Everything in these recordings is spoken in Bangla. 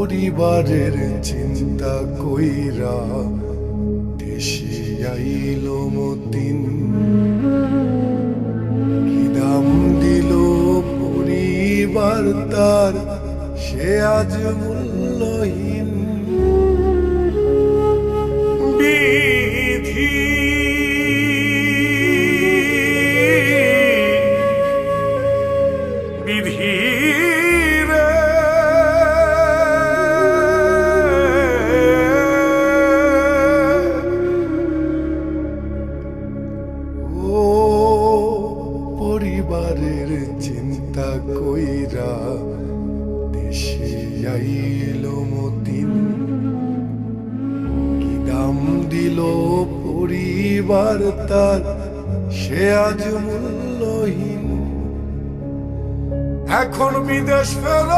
পরিবারের চিন্তা কইরা দেশে আইল মতিন। কিদাম দিল পরিবার তার? সে আজ মূল্যহীন পরিবারের চিন্তা কইরা দেশে আইল মতিন। কি দাম দিল পরিবার তার, সে আজ মূল্যহীন। এখন বিদেশ ফের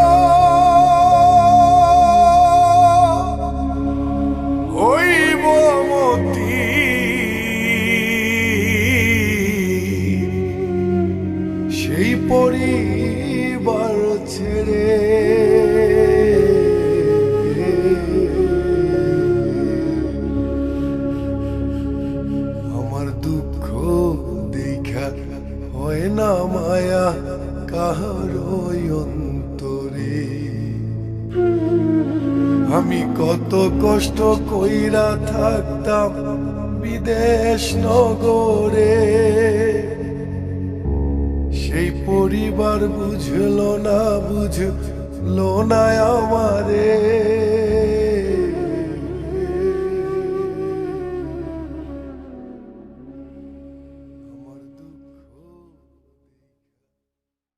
সেই পরিবার ছেড়ে। আমার দুঃখ দেখা হয় না মায়া কাহার অন্তরে। আমি কত কষ্ট কইরা থাকতাম বিদেশ নগরে। পরিবার বুঝলো না বুঝলো না আমারে।